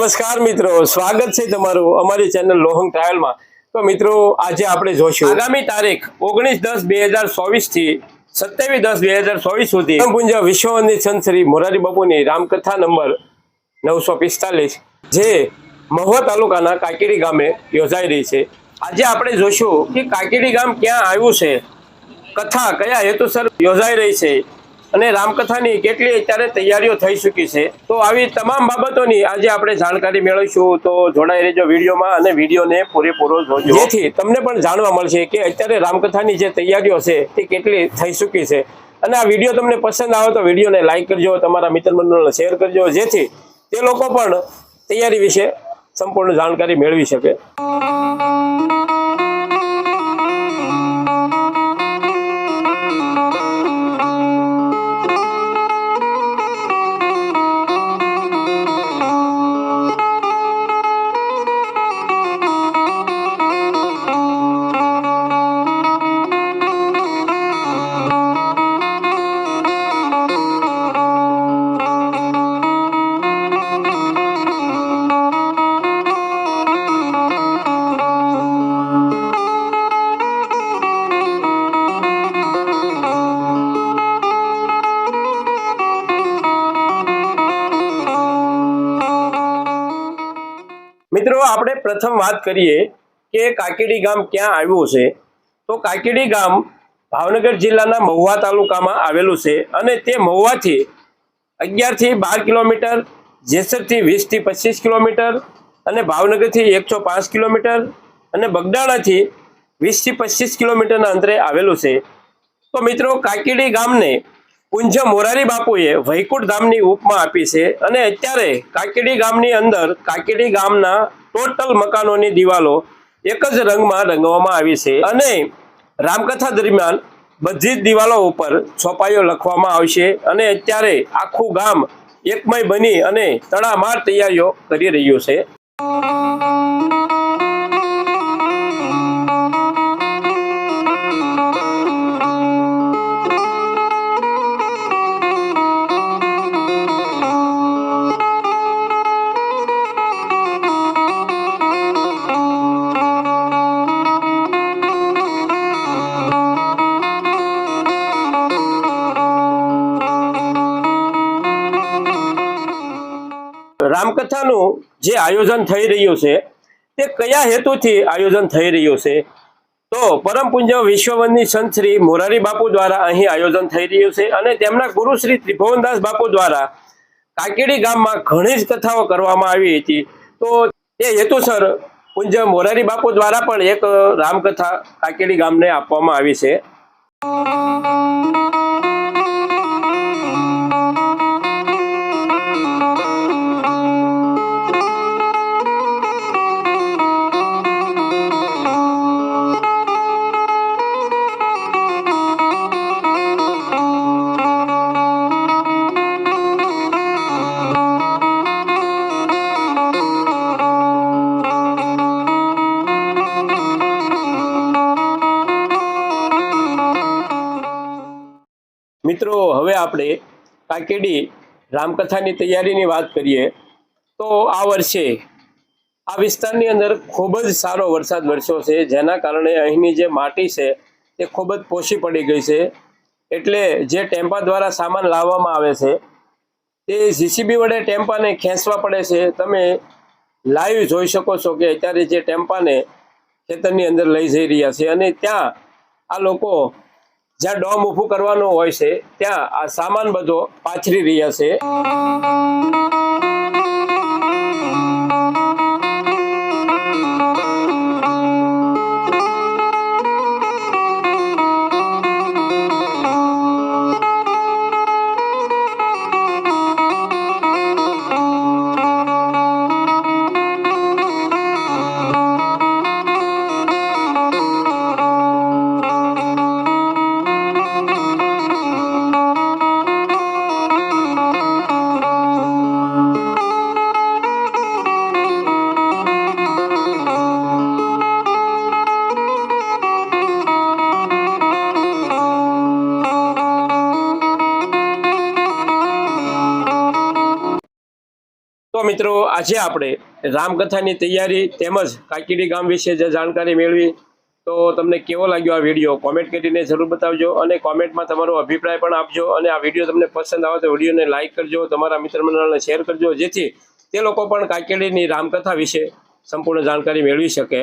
નમસ્કાર મિત્રો સ્વાગત છે તમારું અમારી ચેનલ લોહંગ ટ્રાવેલમાં તો મિત્રો આજે આપણે જોશું. આગામી તારીખ ઓગણીસ દસ બે હજાર ચોવીસથી સત્યાવીસ દસ બે હજાર ચોવીસ સુધી પુંજ વિશ્વવંદની સંત શ્રી મોરારી બાપુની રામકથા નંબર નવસો પિસ્તાલીસ જે મહુવા તાલુકાના કાકીડી ગામે યોજાઈ રહી છે. આજે આપણે જોશું કે કાકીડી ગામ ક્યાં આવ્યું છે? કથા કયા હેતુસર યોજાઈ રહી છે? અને રામકથાની કેટલી અત્યારે તૈયારીઓ થઈ ચૂકી છે. તો આવી તમામ બાબતોની આજે આપણે જાણકારી મેળવીશું. તો જોડાઈ રહેજો વિડીયોમાં અને વિડીયોને પૂરેપૂરો જોજો. જેથી તમને પણ જાણવા મળશે કે અત્યારે રામકથાની જે તૈયારીઓ છે તે કેટલી થઈ ચૂકી છે. અને આ વીડિયો તમને પસંદ આવે તો વિડીયોને લાઇક કરજો, તમારા મિત્ર મંડળને શેર કરજો, જેથી તે લોકો પણ તૈયારી વિશે સંપૂર્ણ જાણકારી મેળવી શકે. મિત્રો, આપણે પ્રથમ વાત કરીએ કે કાકીડી ગામ ક્યાં આવ્યું છે? તો કાકીડી ગામ ભાવનગર જિલ્લાના મહુવા તાલુકામાં આવેલું છે અને તે મહુવાથી અગિયારથી બાર કિલોમીટર, જેસરથી વીસથી પચીસ કિલોમીટર અને ભાવનગરથી એકસો પાંચ કિલોમીટર અને બગદાણાથી વીસથી પચીસ કિલોમીટરના અંતરે આવેલું છે. તો મિત્રો, કાકીડી ગામને પુંજ મોરારી બાપુએ વૈકુંઠ ધામની ઉપમા આપી છે અને અત્યારે કાકીડી ગામની અંદર કાકીડી ગામના ટોટલ મકાનોની દિવાલો એક જ રંગમાં રંગવામાં આવી છે અને રામકથા દરમિયાન બધી જ દિવાલો ઉપર છોપાઈઓ લખવામાં આવશે અને અત્યારે આખું ગામ એકમય બની અને તડામાર તૈયારીઓ કરી રહ્યું છે. રામકથાનું જે આયોજન થઈ રહ્યું છે, તે કયા હેતુથી આયોજન થઈ રહ્યું છે? તો પરમ પૂજ્ય વિશ્વવંદની સંત શ્રી મોરારી બાપુ દ્વારા અહીં આયોજન થઈ રહ્યું છે અને તેમના ગુરુ શ્રી ત્રિભુવનદાસ બાપુ દ્વારા કાકેડી ગામમાં ઘણી જ કથાઓ કરવામાં આવી હતી. તો તે હેતુસર પૂજ્ય મોરારી બાપુ દ્વારા પણ એક રામકથા કાકેડી ગામને આપવામાં આવી છે. મિત્રો, હવે આપણે કાકેડી રામકથાની તૈયારીની વાત કરીએ, તો આ વર્ષે આ વિસ્તારની અંદર ખૂબ જ સારો વરસાદ વરસ્યો છે, જેના કારણે અહીંની જે માટી છે તે ખૂબ જ પોશી પડી ગઈ છે. એટલે જે ટેમ્પા દ્વારા સામાન લાવવામાં આવે છે, તે જીસીબી વડે ટેમ્પાને ખેંચવા પડે છે. તમે લાઈવ જોઈ શકો છો કે અત્યારે જે ટેમ્પાને ખેતરની અંદર લઈ જઈ રહ્યા છે અને ત્યાં આ લોકો જ્યાં ડોમ ઊભું કરવાનું હોય છે ત્યાં આ સામાન બધો પાછરી રહ્યા છે. તો મિત્રો, આજે આપણે રામકથાની તૈયારી તેમજ કાકીડી ગામ વિશે જે જાણકારી મેળવી, તો તમને કેવો લાગ્યો આ વીડિયો? કોમેન્ટ કરીને જરૂર બતાવજો અને કોમેન્ટમાં તમારો અભિપ્રાય પણ આપજો અને આ વીડિયો તમને પસંદ આવે તો વિડીયોને લાઇક કરજો, તમારા મિત્ર મંડળને શેર કરજો, જેથી તે લોકો પણ કાકેડીની રામકથા વિશે સંપૂર્ણ જાણકારી મેળવી શકે.